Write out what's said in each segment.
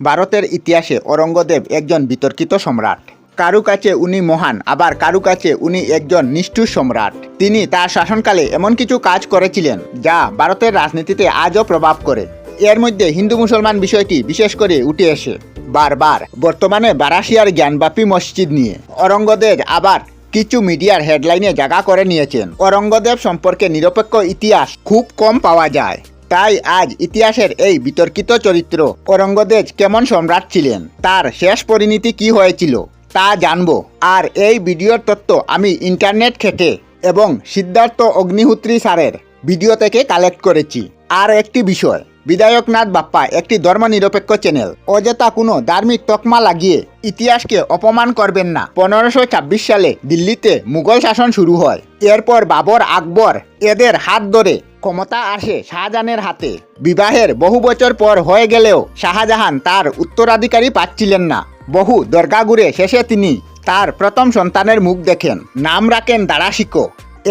ভারতের ইতিহাসে অরঙ্গদেব একজন বিতর্কিত সম্রাট। কারু কাছে উনি মহান, আবার কারু কাছে উনি একজন নিষ্ঠুর সম্রাট। তিনি তার শাসনকালে এমন কিছু কাজ করেছিলেন, যা ভারতের রাজনীতিতে আজও প্রভাব করে। এর মধ্যে হিন্দু মুসলমান বিষয়টি বিশেষ করে উঠে এসে বারবার বর্তমানে বারাসিয়ার জ্ঞানব্যাপী মসজিদ নিয়ে। অরঙ্গদেব আবার কিছু মিডিয়ার হেডলাইনে জায়গা করে নিয়েছেন। অরঙ্গদেব সম্পর্কে নিরপেক্ষ ইতিহাস খুব কম পাওয়া যায়। তাই আজ ইতিহাসের এই বিতর্কিত চরিত্র অরঙ্গদেব কেমন সম্রাট ছিলেন? তার শেষ পরিণতি কি হয়েছিল? তা জানব। আর এই ভিডিওর তথ্য আমি ইন্টারনেট খেটে এবং সিদ্ধার্থ অগ্নিহোত্রী স্যারের ভিডিও থেকে কালেক্ট করেছি। আর একটি বিষয়, বিধায়কনাথ বাপ্পা একটি ধর্মনিরপেক্ষ চ্যানেল। অযথা কোনো ধার্মিক তকমা লাগিয়ে ইতিহাসকে অপমান করবেন না। পনেরোশো সালে দিল্লিতে মুঘল শাসন শুরু হয়। এরপর বাবর আকবর এদের হাত ধরে ক্ষমতা আসে শাহজাহানের হাতে। বিবাহের বহু বছর পর হয়ে গেলেও শাহজাহান তার উত্তরাধিকারী পাচ্ছিলেন না। বহু দরগা ঘুরে শেষে তিনি তার প্রথম সন্তানের মুখ দেখেন। নাম রাখেন দারাশিকো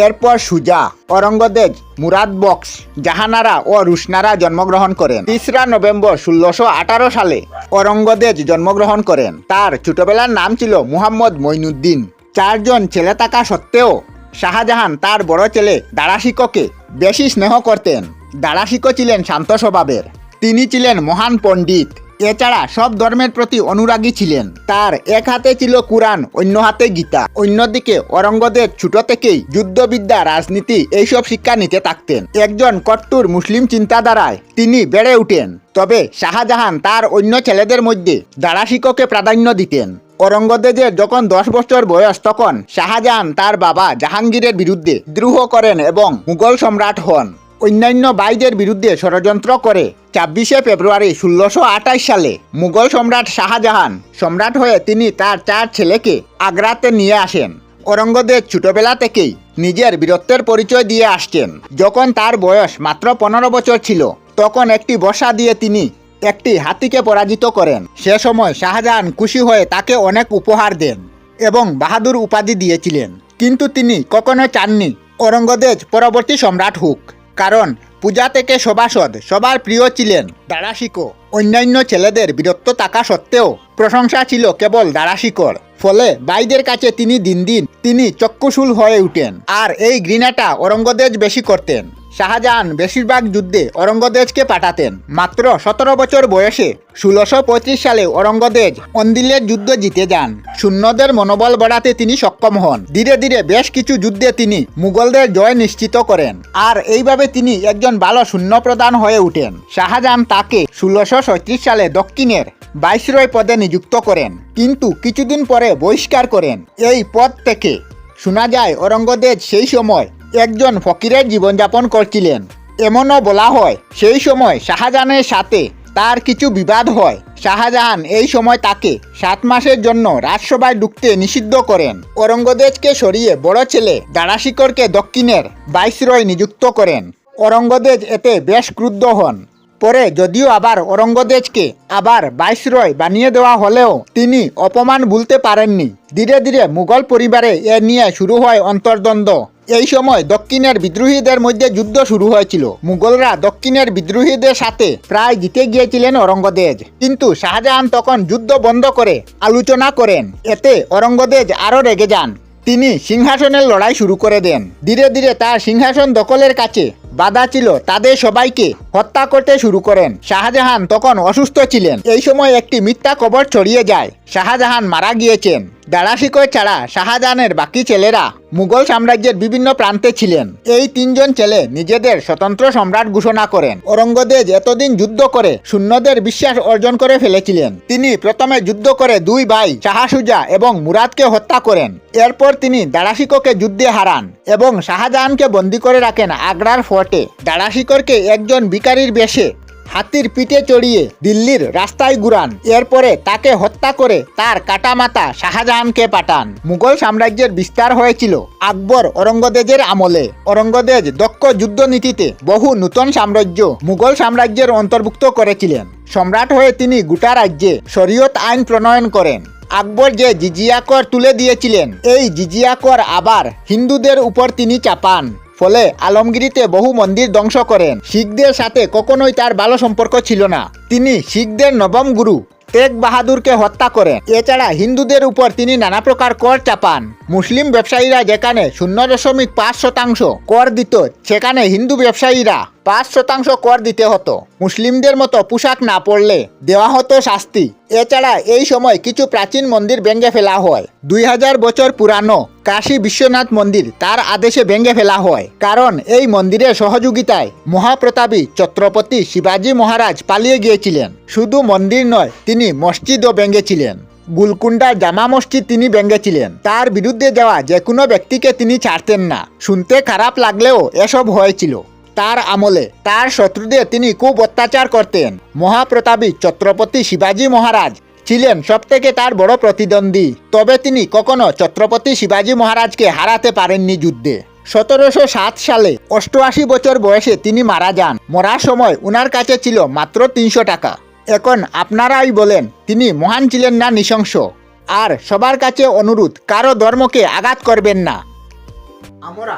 এরপর সুজা অরঙ্গদেব মুরাদ বক্স, জাহানারা ও রুশনারা জন্মগ্রহণ করেন। তিসরা নভেম্বর ষোলোশো আঠারো সালে অরঙ্গদেব জন্মগ্রহণ করেন। তার ছোটবেলার নাম ছিল মুহাম্মদ মইনুদ্দিন চারজন ছেলে থাকা সত্ত্বেও শাহজাহান তার বড় ছেলে দারাশিকোকে বেশি স্নেহ করতেন। দারাশিকো ছিলেন শান্ত স্বভাবের। তিনি ছিলেন মহান পণ্ডিত। এছাড়া সব ধর্মের প্রতি অনুরাগী ছিলেন। তার এক হাতে ছিল কুরআন, অন্য হাতে গীতা। অন্যদিকে অরঙ্গদেব ছোট থেকেই যুদ্ধবিদ্যা, রাজনীতি এইসব শিক্ষা নিতে থাকতেন। একজন কট্টুর মুসলিম চিন্তাধারায় তিনি বেড়ে উঠেন। তবে শাহজাহান তার অন্য ছেলেদের মধ্যে দারাশিকোকে প্রাধান্য দিতেন। অরঙ্গদেবের যখন দশ বছর বয়স, তখন শাহজাহান তার বাবা জাহাঙ্গীরের বিরুদ্ধে দ্রোহ করেন এবং মুঘল সম্রাট হন। অন্যান্য বাইদের বিরুদ্ধে ষড়যন্ত্র করে ছাব্বিশে ফেব্রুয়ারি ষোলোশো আঠাশ সালে মুঘল সম্রাট শাহজাহান সম্রাট হয়ে তিনি তার চার ছেলেকে আগ্রাতে নিয়ে আসেন। অরঙ্গদেব ছোটবেলা থেকেই নিজের বীরত্বের পরিচয় দিয়ে আসছেন। যখন তার বয়স মাত্র পনেরো বছর ছিল, তখন একটি বসা দিয়ে তিনি একটি হাতিকে পরাজিত করেন। সে সময় শাহজাহান খুশি হয়ে তাকে অনেক উপহার দেন এবং বাহাদুর উপাধি দিয়েছিলেন। কিন্তু তিনি কখনো চাননি। অরঙ্গদেব পরবর্তী সম্রাট হোক। কারণ পূজা থেকে সভাসদ সবার প্রিয় ছিলেন দারাশিকো। অন্যান্য ছেলেদের বীরত্ব থাকা সত্ত্বেও প্রশংসা ছিল কেবল দারাশিকর। ফলে বাইদের কাছে তিনি দিন দিন তিনি চক্ষুশূল হয়ে উঠেন। আর এই ঘৃণাটা অরঙ্গদেব বেশি করতেন। শাহজাহান বেশিরভাগ যুদ্ধে অরঙ্গদেবকে পাঠাতেন। মাত্র সতেরো বছর বয়সে ষোলোশো পঁয়ত্রিশ সালে অরঙ্গদেব অন্দিলের যুদ্ধ জিতে যান। শূন্যদের মনোবল বাড়াতে তিনি সক্ষম হন। ধীরে ধীরে বেশ কিছু যুদ্ধে তিনি মুঘলদের জয় নিশ্চিত করেন। আর এইভাবে তিনি একজন ভালো শূন্য প্রদান হয়ে উঠেন। শাহজাহান তাকে ষোলোশো সৈত্রিশ সালে দক্ষিণের ভাইসরয় পদে নিযুক্ত করেন। কিন্তু কিছুদিন পরে বহিষ্কার করেন। এই পদ থেকে শোনা যায় অরঙ্গদেব সেই সময় একজন ফকিরের জীবনযাপন করছিলেন। এমনও বলা হয়, সেই সময় শাহজাহানের সাথে তার কিছু বিবাদ হয়। শাহজাহান এই সময় তাকে সাত মাসের জন্য রাজসভায় ঢুকতে নিষিদ্ধ করেন। অরঙ্গদেবকে সরিয়ে বড় ছেলে দারাশিকরকে দক্ষিণের ভাইসরয় নিযুক্ত করেন। অরঙ্গদেব এতে বেশ ক্রুদ্ধ হন। পরে যদিও আবার অরঙ্গদেবকে আবার ভাইসরয় বানিয়ে দেওয়া হলেও তিনি অপমান ভুলতে পারেননি। ধীরে ধীরে মুঘল পরিবারে এ নিয়ে শুরু হয় অন্তর্দ্বন্দ্ব। এই সময় দক্ষিণের বিদ্রোহীদের মধ্যে যুদ্ধ শুরু হয়েছিল। মুঘলরা দক্ষিণের বিদ্রোহীদের সাথে প্রায় জিতে গিয়েছিলেন অরঙ্গদেজ কিন্তু শাহজাহান তখন যুদ্ধ বন্ধ করে আলোচনা করেন। এতে অরঙ্গদেজ আরও রেগে যান। তিনি সিংহাসনের লড়াই শুরু করে দেন। ধীরে ধীরে তার সিংহাসন দখলের কাছে বাধা ছিল। তাদের সবাইকে হত্যা করতে শুরু করেন। শাহজাহান তখন অসুস্থ ছিলেন। এই সময় একটি মিথ্যা খবর ছড়িয়ে যায়। শাহজাহান মারা গিয়েছেন। দারাশিকয় ছাড়া শাহজাহানের বাকি ছেলেরা মুঘল সাম্রাজ্যের বিভিন্ন প্রান্তে ছিলেন। এই তিনজন ছেলে নিজেদের স্বতন্ত্র সম্রাট ঘোষণা করেন। অরঙ্গদেব এতদিন যুদ্ধ করে শূন্যদের বিশ্বাস অর্জন করে ফেলেছিলেন। তিনি প্রথমে যুদ্ধ করে দুই ভাই, শাহসুজা এবং মুরাদকে হত্যা করেন। এরপর তিনি দারাশিকোকে যুদ্ধে হারান এবং শাহজাহানকে বন্দী করে রাখেন আগ্রার ফোর্টে। দারাশিকরকে একজন ভিকারির বেশে হাতির পিঠে চড়িয়ে দিল্লির রাস্তায় ঘুরান এরপরে তাকে হত্যা করে তার কাটা কাটামাতা শাহজাহানকে পাঠান। মুঘল সাম্রাজ্যের বিস্তার হয়েছিল আকবর অরঙ্গদেবের আমলে। অরঙ্গদেব দক্ষ যুদ্ধনীতিতে বহু নূতন সাম্রাজ্য মুঘল সাম্রাজ্যের অন্তর্ভুক্ত করেছিলেন। সম্রাট হয়ে তিনি গোটা রাজ্যে শরীয়ত আইন প্রণয়ন করেন। আকবর যে জিজিয়া কর তুলে দিয়েছিলেন, এই জিজিয়া কর আবার হিন্দুদের উপর তিনি চাপান। ফলে আলমগিরিতে বহু মন্দির ধ্বংস করেন। শিখদের সাথে কখনোই তার ভালো সম্পর্ক ছিল না। তিনি শিখদের নবম গুরু তেগ বাহাদুরকে হত্যা করেন। এছাড়া হিন্দুদের উপর তিনি নানা প্রকার কর চাপান। মুসলিম ব্যবসায়ীরা যেখানে শূন্য দশমিক পাঁচ শতাংশ কর দিত, সেখানে হিন্দু ব্যবসায়ীরা পাঁচ শতাংশ কর দিতে হতো। মুসলিমদের মতো পোশাক না পরলে দেওয়া হতো শাস্তি। এছাড়া এই সময় কিছু প্রাচীন মন্দির ভেঙে ফেলা হয়। দুই হাজার বছর পুরানো কাশী বিশ্বনাথ মন্দির তার আদেশে ভেঙে ফেলা হয়। কারণ এই মন্দিরের সহযোগিতায় মহাপ্রতাপী ছত্রপতি শিবাজী মহারাজ পালিয়ে গিয়েছিলেন। শুধু মন্দির নয়, তিনি মসজিদও ভেঙেছিলেন। গুলকুন্ডার জামা মসজিদ তিনি ভেঙেছিলেন। তার বিরুদ্ধে যাওয়া যে কোনো ব্যক্তিকে তিনি ছাড়তেন না। শুনতে খারাপ লাগলেও এসব হয়েছিল। তার আমলে তার শত্রুদের তিনি খুব অত্যাচার করতেন। মহাপ্রতাপী ছত্রপতি শিবাজী মহারাজ ছিলেন সবথেকে তার বড় প্রতিদ্বন্দ্বী। তবে তিনি কখনো ছত্রপতি শিবাজী মহারাজকে হারাতে পারেননি যুদ্ধে। সতেরোশো সাত সালে অষ্টআশি বছর বয়সে তিনি মারা যান। মরার সময় উনার কাছে ছিল মাত্র তিনশো টাকা। এখন আপনারাই বলেন, তিনি মহান ছিলেন না নৃশংস। আর সবার কাছে অনুরোধ, কারও ধর্মকে আঘাত করবেন না। আমরা